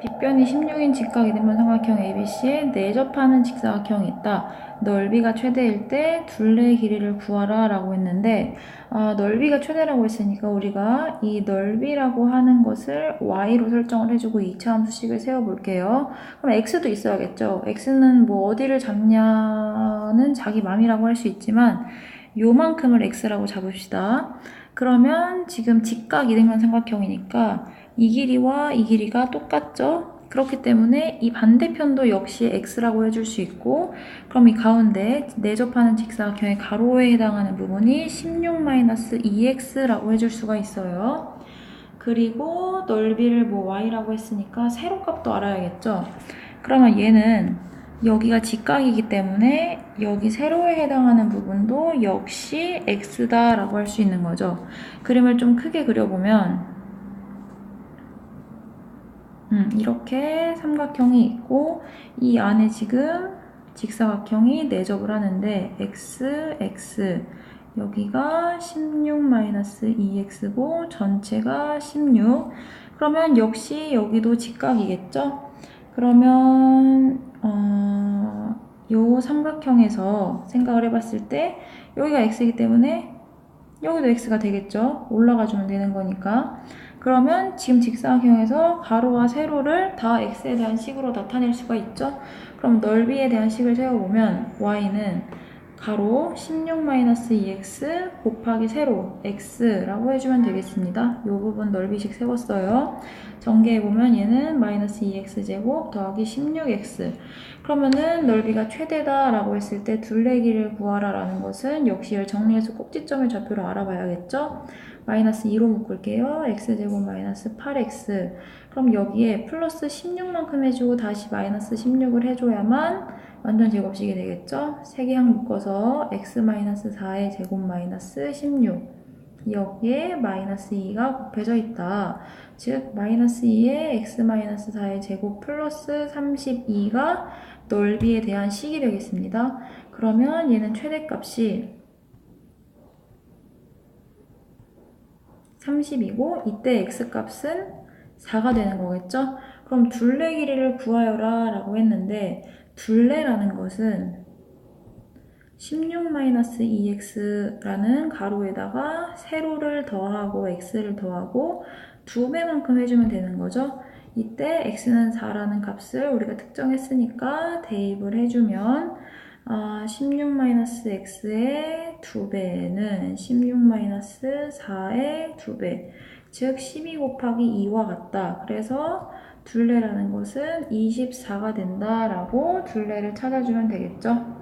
빗변이 16인 직각 이등변 삼각형 ABC에 내접하는 직사각형이 있다. 넓이가 최대일 때 둘레의 길이를 구하라 라고 했는데 아, 넓이가 최대라고 했으니까 우리가 이 넓이라고 하는 것을 y로 설정을 해주고 이차함수식을 세워볼게요. 그럼 x도 있어야겠죠. x는 뭐 어디를 잡냐는 자기 맘이라고 할 수 있지만 요만큼을 x라고 잡읍시다. 그러면 지금 직각 이등변 삼각형이니까 이 길이와 이 길이가 똑같죠? 그렇기 때문에 이 반대편도 역시 x라고 해줄 수 있고 그럼 이 가운데 내접하는 직사각형의 가로에 해당하는 부분이 16-2x라고 해줄 수가 있어요. 그리고 넓이를 뭐 y라고 했으니까 세로값도 알아야겠죠? 그러면 얘는 여기가 직각이기 때문에 여기 세로에 해당하는 부분도 역시 x다라고 할 수 있는 거죠. 그림을 좀 크게 그려보면 음, 이렇게 삼각형이 있고 이 안에 지금 직사각형이 내접을 하는데 x, x 여기가 16-2x고 전체가 16 그러면 역시 여기도 직각이겠죠? 그러면 어, 요 삼각형에서 생각을 해봤을 때 여기가 x이기 때문에 여기도 x가 되겠죠? 올라가 주면 되는 거니까 그러면 지금 직사각형에서 가로와 세로를 다 x에 대한 식으로 나타낼 수가 있죠. 그럼 넓이에 대한 식을 세워보면 y는 가로 16-2x 곱하기 세로 x라고 해주면 되겠습니다. 이 부분 넓이식 세웠어요. 전개해보면 얘는 마이너스 2x제곱 더하기 16x 그러면은 넓이가 최대다 라고 했을 때 둘레길을 구하라 라는 것은 역시 이걸 정리해서 꼭지점의 좌표를 알아봐야겠죠? 마이너스 2로 묶을게요. x제곱 마이너스 8x 그럼 여기에 플러스 16만큼 해주고 다시 마이너스 16을 해줘야만 완전 제곱식이 되겠죠? 세개항 묶어서 x 마이너스 4의 제곱 마이너스 16 여기에 마이너스 2가 곱해져 있다. 즉 마이너스 2의 x 마이너스 4의 제곱 플러스 32가 넓이에 대한 식이 되겠습니다. 그러면 얘는 최대값이 30이고 이때 x값은 4가 되는 거겠죠? 그럼 둘레 길이를 구하여라 라고 했는데 둘레라는 것은 16-2x라는 가로에다가 세로를 더하고 x를 더하고 두 배만큼 해주면 되는 거죠. 이때 x는 4라는 값을 우리가 특정했으니까 대입을 해주면 아, 16-x의 2배는 16-4의 2배 즉 12 곱하기 2와 같다. 그래서 둘레라는 것은 24가 된다라고 둘레를 찾아주면 되겠죠.